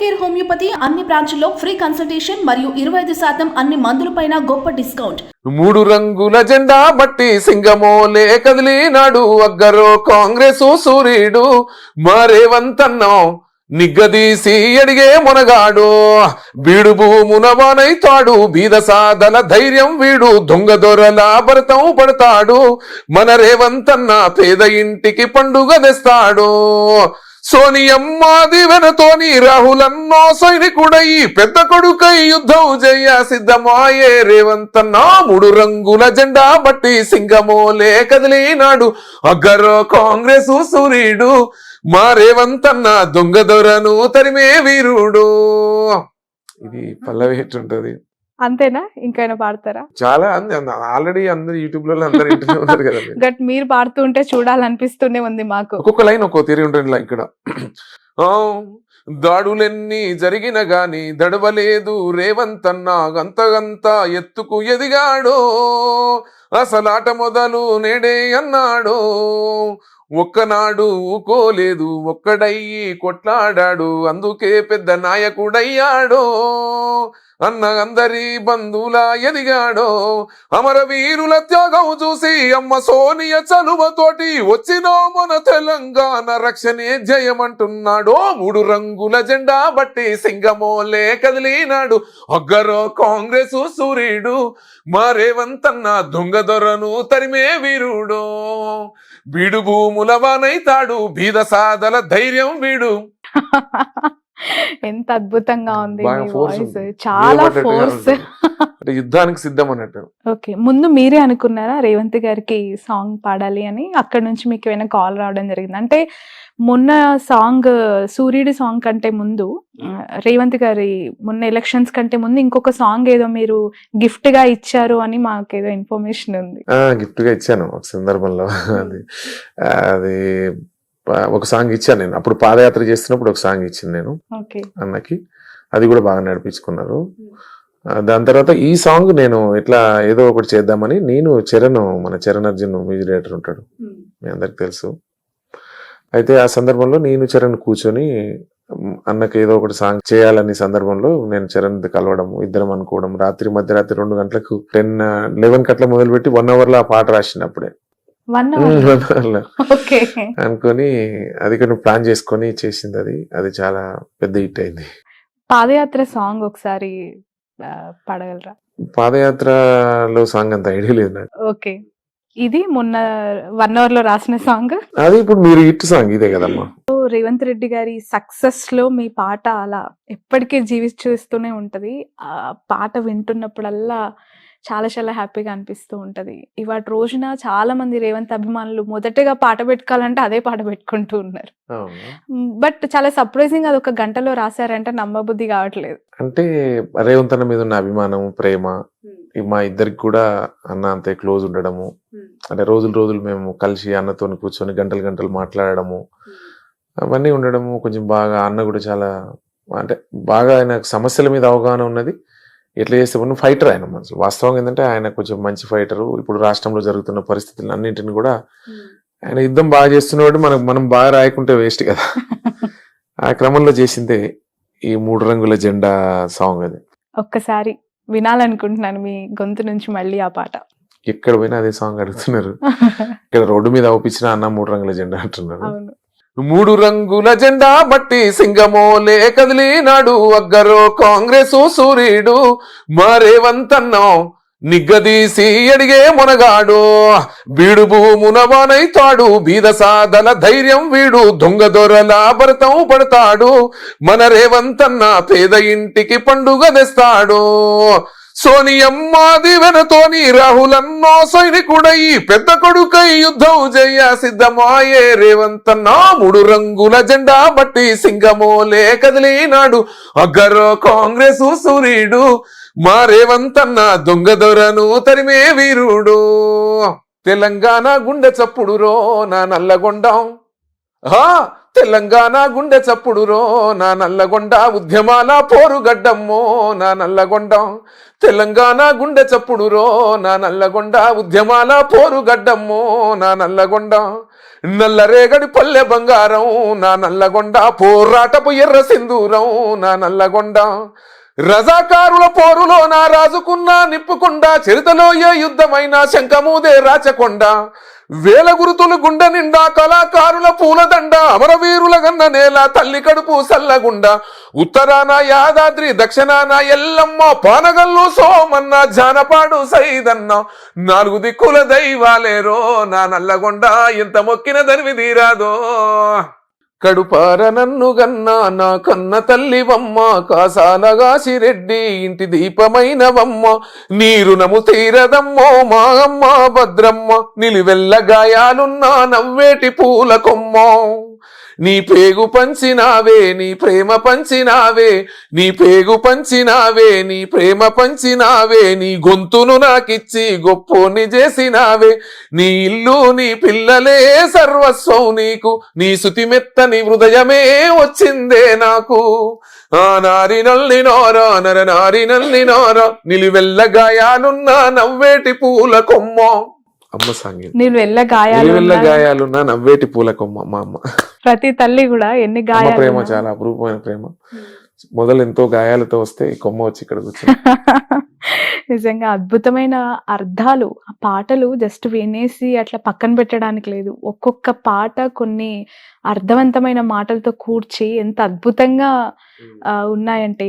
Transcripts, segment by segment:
Care homeopathy అన్ని బ్రాంచుల్లో free consultation మరియు ఇరవై ఐదు శాతం అన్ని మందులపైన గొప్ప డిస్కౌంట్. మూడు రంగుల జెండా బట్టి సింగమోలే కదిలినాడు అగ్గరో కాంగ్రెస్ సూర్యుడు మరేవంతన్నాం నిగ్గదీసి అడిగే మునగాడు బీడు భూమునవానైతాడు బీద సాధన ధైర్యం వీడు దొంగ దొరల భరతం పడతాడు. మన రేవంతన్న పేద ఇంటికి పండుగ తెస్తాడు. సోనియమ్మ దివెనతోని రాహులన్నో సైనికుడై పెద్ద కొడుకై యుద్ధం జయ సిద్ధమాయే రేవంతన్నా మూడు రంగుల జెండా బట్టి సింగమోలే కదిలినాడు. అగ్గరో కాంగ్రెస్ సూర్యుడు మా రేవంతన్న దొంగ దొరను తరిమే వీరుడు. ఇది పల్లవి ఎట్టుంటది అంతేనా? ఇంకైనా పాడతారా? చాలా ఆల్రెడీ అందరు యూట్యూబ్లో అందరు ఇంటనే ఉన్నారు కదా గట్ మీరు పాడుతుంటే చూడాలనిపిస్తూనే ఉంది మాకు. ఒక్కొక్క లైన్ ఒక్కో తీరి ఉంటుంది ఇక్కడ. ఆ, దాడులెన్ని జరిగిన గాని దడవలేదు రేవంతన్న గంతగంత ఎత్తుకు ఎదిగాడు. అసలాట మొదలు నేడే అన్నాడు. ఒక్కనాడు ఊకోలేదు ఒక్కడయ్యి కొట్లాడాడు. అందుకే పెద్ద నాయకుడయ్యాడు అన్న అందరి బంధువుల ఎదిగాడో. అమరవీరుల త్యాగం చూసి అమ్మ సోనియ చలువతోటి వచ్చినో మన తెలంగాణ రక్షణే జయమంటున్నాడు. మూడు రంగుల జెండా బట్టి సింగమోలే కదిలినాడు. ఒగ్గరో కాంగ్రెస్ సూర్యుడు మా రేవంతన్న దొంగ దొరను తరిమే వీరుడు బీడు భూముల వానైతాడు బీద సాదల ధైర్యం వీడు ఎంత అద్భుతంగా ఉంది. చాలా ఫోర్స్. అంటే యుద్ధానికి సిద్ధం అన్నట్టు. ఓకే. ముందు మీరే అనుకున్నారా రేవంత్ గారికి సాంగ్ పాడాలి అని? అక్కడ నుంచి మీకు ఏమైనా కాల్ రావడం జరిగింది? అంటే మొన్న సాంగ్ సూర్యుడి సాంగ్ కంటే ముందు రేవంత్ గారి మొన్న ఎలక్షన్స్ కంటే ముందు ఇంకొక సాంగ్ ఏదో మీరు గిఫ్ట్గా ఇచ్చారు అని మాకు ఏదో ఇన్ఫర్మేషన్ ఉంది. గిఫ్ట్గా ఇచ్చాను ఒక సందర్భంలో. అది అది ఒక సాంగ్ ఇచ్చాను నేను. అప్పుడు పాదయాత్ర చేస్తున్నప్పుడు ఒక సాంగ్ ఇచ్చాను నేను ఓకే. అన్నకి. అది కూడా బాగా నడిపించుకున్నారు. దాని తర్వాత ఈ సాంగ్ నేను ఇట్లా ఏదో ఒకటి చేద్దామని నేను చరణ్ మన చరణ్ అర్జున్ మ్యూజిక్ డైరెక్టర్ ఉంటాడు. మీ అందరికి తెలుసు. అయితే ఆ సందర్భంలో నేను చరణ్ కూర్చొని అన్నకి ఏదో ఒకటి సాంగ్ చేయాలని సందర్భంలో నేను చరణ్ కలవడం ఇద్దరం అనుకోవడం రాత్రి మధ్యరాత్రి రెండు గంటలకు టెన్ లెవెన్ కట్ల మొదలుపెట్టి వన్ అవర్లో ఆ పాట రాసినప్పుడే. అనుకొని అది కొన్ని ప్లాన్ చేసుకొని చేసింది అది. అది చాలా పెద్ద హిట్ అయింది. పాదయాత్ర సాంగ్ ఒకసారి పాడగలరా? పాదయాత్రలో సాంగ్ అంత ఐడియా లేదు నాకు. ఓకే. ఇది మొన్న వన్ అవర్లో రాసిన సాంగ్. అది ఇప్పుడు మీరు హిట్ సాంగ్ ఇదే కదమ్మా. రేవంత్ రెడ్డి గారి సక్సెస్లో మీ పాట అలా ఎప్పటికీ జీవిస్తూనే ఉంటది. ఆ పాట వింటున్నప్పుడల్లా చాలా చాలా హ్యాపీగా అనిపిస్తూ ఉంటది. ఇవాటి రోజున చాలా మంది రేవంత్ అభిమానులు మొదటగా పాట పెట్టుకోవాలంటే అదే పాట పెట్టుకుంటూ ఉన్నారు. బట్ చాలా సర్ప్రైజింగ్ అది ఒక గంటలో రాశారంటే నమ్మబుద్ధి కావట్లేదు. అంటే రేవంత్ అన్న మీద ఉన్న అభిమానం ప్రేమ ఈ మా ఇద్దరికి కూడా అన్న అంతే క్లోజ్ ఉండడము. అంటే రోజులు రోజులు మేము కలిసి అన్నతో కూర్చొని గంటలు గంటలు మాట్లాడడము. అవన్నీ ఉండడము కొంచెం బాగా అన్న కూడా చాలా అంటే బాగా ఆయన సమస్యల మీద అవగాహన ఉన్నది. ఎట్లా చేస్తే నువ్వు ఫైటర్ ఆయన మనసు. వాస్తవంగా ఏంటంటే ఆయన కొంచెం మంచి ఫైటరు. ఇప్పుడు రాష్ట్రంలో జరుగుతున్న పరిస్థితులు అన్నింటిని కూడా ఆయన యుద్ధం బాగా చేస్తున్నవాడు మనకు మనం బాగా రాయకుంటే వేస్ట్ కదా. ఆ క్రమంలో చేసిందే ఈ మూడు రంగుల జెండా సాంగ్ అది. ఒక్కసారి వినాలనుకుంటున్నాను మీ గొంతు నుంచి మళ్ళీ ఆ పాట. ఎక్కడ పోయినా అదే సాంగ్ అడుగుతున్నారు. ఇక్కడ రోడ్డు మీద అవుపించిన అన్న మూడు రంగుల జెండా అంటున్నారు. అవును. మూడు రంగుల జెండా బట్టి సింగమోలే కదిలినాడు అగ్గరో కాంగ్రెస్ సూర్యుడు మరేవంతన్నాం నిగ్గదీసి అడిగే మునగాడు. బీడు భూమునవానైతాడు బీద సాధన ధైర్యం వీడు. దొంగ దొరల భరతం పడతాడు మన రేవంతన్న పేద ఇంటికి పండుగ తెస్తాడు. సోనియమ్మ దివెనతోని రాహులన్నో సైనికుడై పెద్ద కొడుకై యుద్ధం జయ సిద్ధమాయే రేవంతన్నా మూడు రంగుల జెండా బట్టి సింగమోలే కదిలినాడు. అగ్గరో కాంగ్రెస్ సూర్యుడు మా రేవంతన్న దొంగ దొరను తరిమే వీరుడు. తెలంగాణ గుండె చప్పుడు రో నా నల్లగొండం. ఆ తెలంగాణ గుండె చప్పుడురో నా నల్లగొండ ఉద్యమాల పోరుగడ్డమ్మో నా నల్లగొండం తెలంగాణ గుండె చప్పుడు రో నా నల్లగొండ ఉద్యమాల పోరుగడ్డమ్మో నా నల్లగొండ నల్లరేగడి పల్లె బంగారం నా నల్లగొండ పోరాటపు ఎర్ర సింధూరం నా నల్లగొండ రజాకారుల పోరులో నా రాజుకున్న నిప్పుకొండ చరితలో ఏ యుద్ధమైన శంఖమూదే రాచకొండ. వేల గురుతులు గుండె నిండా కళాకారుల పూలదండ అమరవీరుల గన్న నేల తల్లి కడుపు సల్లగుండ. ఉత్తరాన యాదాద్రి దక్షిణాన ఎల్లమ్మ పానగల్లు సోమన్న జానపాడు సైదన్న. నాలుగు దిక్కుల దైవాలేరో నా నల్లగొండ ఎంత మొక్కిన దనివి తీరాదో. కడుపార నన్ను గన్నా నా కన్న తల్లివమ్మ కాసానగాసిరెడ్డి ఇంటి దీపమైనవమ్మ. నీరు నము తీరదమ్మో మా అమ్మ భద్రమ్మ నిలువెల్ల గాయాలున్నా నవ్వేటి పూల కొమ్మ నీ పేగు పంచినావే నీ ప్రేమ పంచినావే నీ పేగు పంచినావే నీ ప్రేమ పంచినావే నీ గొంతును నాకిచ్చి గొప్పోని చేసినావే. నీ ఇల్లు నీ పిల్లలే సర్వస్వం నీకు నీ శుతిమెత్తని హృదయమే వచ్చిందే నాకు. ఆ నారి నల్లి నోరా నర నారి నల్లి నోరా నిలివెల్ల గాయాలున్న నవ్వేటి పూల కొమ్మ. అమ్మ సాంగీతం నేను వెళ్ళ గాయాలు ఉన్నా, గాయాలున్న నవ్వేటి పూల కొమ్మ మా అమ్మ. ప్రతి తల్లి కూడా ఎన్ని గాయాలు ప్రేమ చాలా అపురూపమైన ప్రేమ. మొదలు ఎంతో గాయాలతో వస్తే ఈ కొమ్మ వచ్చి ఇక్కడ కూర్చుంది. నిజంగా అద్భుతమైన అర్థాలు ఆ పాటలు జస్ట్ వినేసి అట్లా పక్కన పెట్టడానికి లేదు. ఒక్కొక్క పాట కొన్ని అర్థవంతమైన మాటలతో కూర్చి ఎంత అద్భుతంగా ఉన్నాయంటే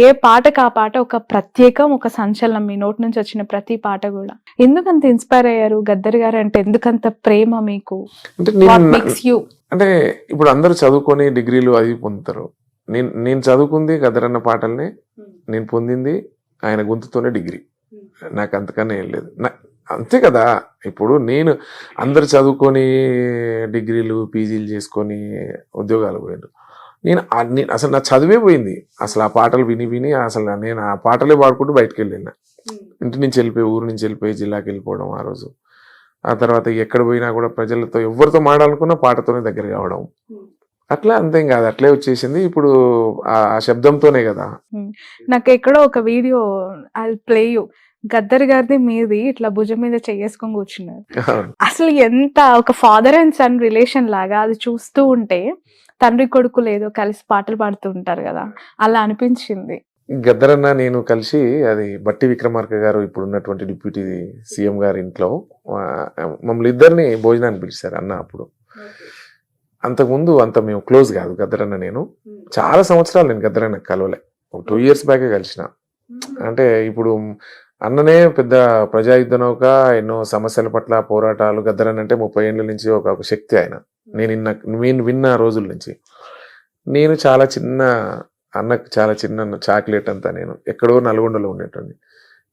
ఏ పాటకు ఆ పాట ఒక ప్రత్యేకం ఒక సంచలనం మీ నోటి నుంచి వచ్చిన ప్రతి పాట కూడా. ఎందుకంత ఇన్స్పైర్ అయ్యారు గద్దర్ గారు అంటే ఎందుకంత ప్రేమ మీకు? అంటే ఇప్పుడు అందరూ చదువుకొని డిగ్రీలు అది పొందుతారు. నేను నేను చదువుకుంది గదరన్న పాటల్ని నేను పొందింది ఆయన గొంతుతోనే డిగ్రీ. నాకు అంతకన్నా ఏం లేదు. నా- అంతే కదా. ఇప్పుడు నేను అందరు చదువుకొని డిగ్రీలు పీజీలు చేసుకొని ఉద్యోగాలు పోయాను నేను అసలు నా చదివే పోయింది. అసలు ఆ పాటలు విని విని అసలు నేను ఆ పాటలే పాడుకుంటూ బయటకు వెళ్ళిన. ఇంటి నుంచి వెళ్ళిపోయి ఊరు నుంచి వెళ్ళిపోయి జిల్లాకి వెళ్ళిపోవడం ఆ రోజు. ఆ తర్వాత ఎక్కడ పోయినా కూడా ప్రజలతో ఎవరితో మాడాలనుకున్నా పాటతోనే దగ్గర కావడం అట్లా అంతేం కాదు. అట్లే వచ్చేసింది. ఇప్పుడు ఆ శబ్దంతోనే కదా. నాకు ఎక్కడో ఒక video I play you. Gaddar గారిది మీది ఇట్లా భుజం మీద చెయ్యేసుకొని కూర్చున్నారు. అసలు ఎంత ఒక ఫాదర్ అండ్ సన్ రిలేషన్ లాగా అది చూస్తూ ఉంటే తండ్రి కొడుకులు ఏదో కలిసి పాటలు పాడుతూ ఉంటారు కదా. అలా అనిపించింది. గద్దరన్న నేను కలిసి అది బట్టి విక్రమార్క గారు ఇప్పుడు ఉన్నటువంటి డిప్యూటీ సీఎం గారి ఇంట్లో మమ్మల్ని ఇద్దరిని భోజనానికి పిలిచారు అన్న అప్పుడు. అంతకుముందు అంత మేము క్లోజ్ కాదు గద్దరన్న నేను. చాలా సంవత్సరాలు నేను గద్దరన్న కలవలే. ఒక టూ ఇయర్స్ బ్యాకే కలిసిన. అంటే ఇప్పుడు అన్ననే పెద్ద ప్రజాయుద్ధ నౌక ఎన్నో సమస్యల పట్ల పోరాటాలు. గద్దరన్న అంటే ముప్పై ఏళ్ళ నుంచి ఒక ఒక శక్తి ఆయన. నేను ఇన్న నేను విన్న రోజుల నుంచి. నేను చాలా చిన్న అన్నకు చాలా చిన్న చాక్లెట్ అంతా నేను. ఎక్కడో నల్గొండలో ఉండేటండి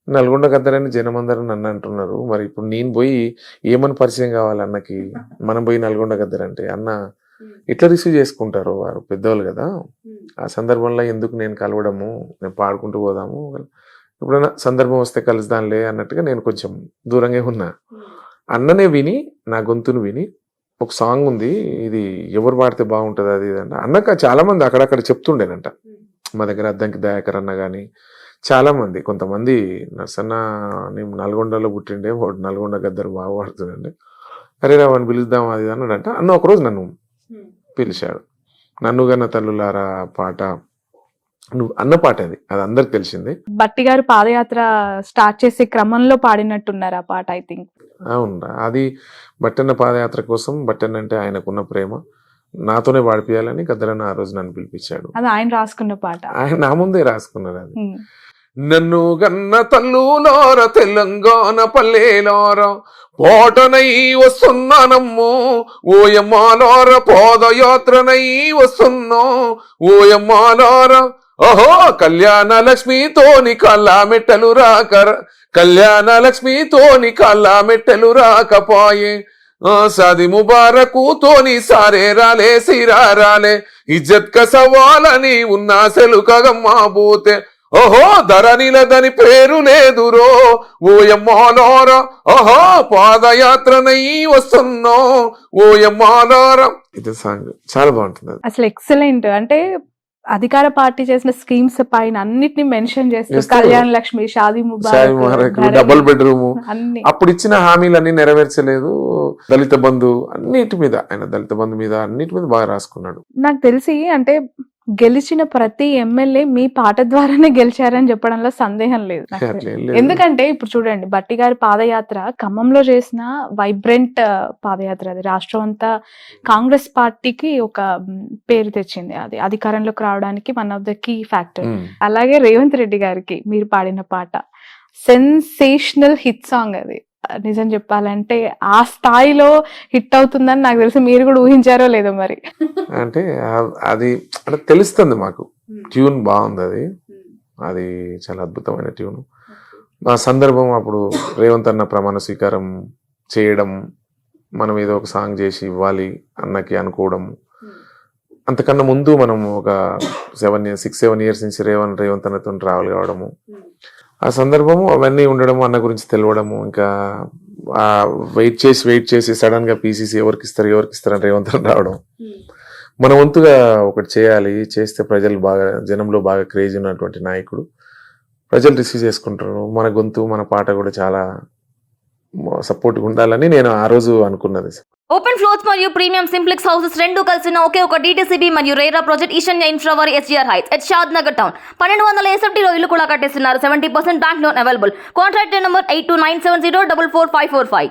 నల్గొండ గద్దరని జనం అందరూ నన్ను అంటున్నారు. మరి ఇప్పుడు నేను పోయి ఏమని పరిచయం కావాలి అన్నకి? మనం పోయి నల్గొండ గద్దర అంటే అన్న ఇట్లా రిసీవ్ చేసుకుంటారు? వారు పెద్దవాళ్ళు కదా. ఆ సందర్భంలో ఎందుకు నేను కలవడము? నేను పాడుకుంటూ పోదాము? ఎప్పుడైనా సందర్భం వస్తే కలుద్దాంలే అన్నట్టుగా నేను కొంచెం దూరంగా ఉన్నా. అన్ననే విని నా గొంతును విని ఒక సాంగ్ ఉంది. ఇది ఎవరు పాడితే బాగుంటుంది అది ఇది అంటే. అన్నక చాలా మంది అక్కడక్కడ చెప్తుండేనంట. మా దగ్గర అద్దంకి దయాకర్ అన్న కానీ చాలా మంది కొంతమంది నర్సన్న నేను నల్గొండలో పుట్టిండే వాడు నల్గొండ గద్దరు బాగా పాడుతుండే అరే రా వాడిని పిలుద్దాం అది ఇది అన్నాడంట. అన్న ఒకరోజు నన్ను పిలిచాడు. నన్ను గన్న తల్లులారా పాట? నువ్వు అన్న పాట అది అది అందరికి తెలిసింది. బట్టి గారు పాదయాత్ర స్టార్ట్ చేసే క్రమంలో పాడినట్టున్నారు ఆ పాట ఐ థింక్. అవునరా అది బట్టన్న పాదయాత్ర కోసం బట్టన్న అంటే ఆయనకున్న ప్రేమ. నాతోనే పాడిపియాలని గద్దరన్న ఆ రోజు నన్ను పిలిపించాడు. అది ఆయన రాసుకున్న పాట. ఆయన నా ముందే రాసుకున్నారు అది. నన్ను గన్న తల్లులోర తెలంగాణ పల్లెలోర పోటనై వస్తున్నానమ్ము ఓయమ్మాలోర పాదయాత్రనై వస్తున్నా ఓయమ్మాలోర ఓహో కళ్యాణ లక్ష్మితోని కల్లా మెట్టలు రాక కళ్యాణ లక్ష్మితోని కల్లా మెట్టలు రాకపాయే. ఆ, సాది ముబారకు తోని సారే రాలే సిరా రాలే ఇజ్జత్ క సవాలని ఉన్నా సెలుకగమ్మా పోతే ఓహో ధరణిలదని పేరు లేదురో. ఓయమ్మాలోర ఓహో పాదయాత్రనై వస్తున్నా. ఓయమ్మాలోర. ఇది సాంగ్ చాలా బాగుంటుంది. అసలు ఎక్సలెంట్. అంటే అధికార పార్టీ చేసిన స్కీమ్స్ పైన అన్నిటిని మెన్షన్ చేస్తూ చేస్తూ కళ్యాణ్ లక్ష్మి షాదీ ముబారక్ డబుల్ బెడ్రూమ్. అన్ని. అప్పుడు ఇచ్చిన హామీలన్నీ నెరవేర్చలేదు. దళిత బంధు అన్నిటి మీద ఆయన దళిత బంధు మీద అన్నిటి మీద బాగా రాసుకున్నాడు. నాకు తెలిసి అంటే గెలిచిన ప్రతి ఎమ్మెల్యే మీ పాట ద్వారానే గెలిచారని చెప్పడంలో సందేహం లేదు. ఎందుకంటే ఇప్పుడు చూడండి బట్టి గారి పాదయాత్ర ఖమ్మంలో చేసిన వైబ్రెంట్ పాదయాత్ర అది. రాష్ట్రం అంతా కాంగ్రెస్ పార్టీకి ఒక పేరు తెచ్చింది అది. అధికారంలోకి రావడానికి one of the key factor. అలాగే రేవంత్ రెడ్డి గారికి మీరు పాడిన పాట. సెన్సేషనల్ హిట్ సాంగ్ అది. నిజం చెప్పాలంటే ఆ స్థాయిలో హిట్ అవుతుందని నాకు తెలిసి మీరు కూడా ఊహించారో లేదో మరి. అంటే అది అంటే తెలుస్తుంది మాకు. ట్యూన్ బాగుంది అది. అది చాలా అద్భుతమైన ట్యూన్. ఆ సందర్భం అప్పుడు రేవంత్ అన్న ప్రమాణ స్వీకారం చేయడం మనం ఏదో ఒక సాంగ్ చేసి ఇవ్వాలి అన్నకి అనుకోవడం. అంతకన్నా ముందు మనం ఒక seven years six seven years నుంచి రేవంత్ రేవంత్ అన్నతో ట్రావెల్ కావడము. ఆ సందర్భము అవన్నీ ఉండడము అన్న గురించి తెలియడము ఇంకా వెయిట్ చేసి వెయిట్ చేసి సడన్గా పీసీసీ ఎవరికి ఇస్తారు ఎవరికి ఇస్తారు అని రేవంత్ రావడం. మన వంతుగా ఒకటి చేయాలి. చేస్తే ప్రజలు బాగా జనంలో బాగా క్రేజ్ ఉన్నటువంటి నాయకుడు. ప్రజలు రిసీవ్ చేసుకుంటారు. మన గొంతు మన పాట కూడా చాలా సపోర్ట్గా ఉండాలని నేను ఆ రోజు అనుకున్నది. ఓపెన్ ఫ్లోర్స్ మరియు ప్రీమియం సింప్లెక్స్ హౌసెస్ రెండు కలిసిన ఒకే ఒక డీటీసీబీ మరియు రేరా ప్రాజెక్ట్ ఈశాన్య ఇన్ఫ్రా వారి SGR heights at Shadnagar town పన్నెండు వందల ఎస్ఎఫ్టీలో ఇల్లు కూడా కట్టేస్తున్నారు. Seventy percent bank loan available contract number eight two nine seven zero double four five four five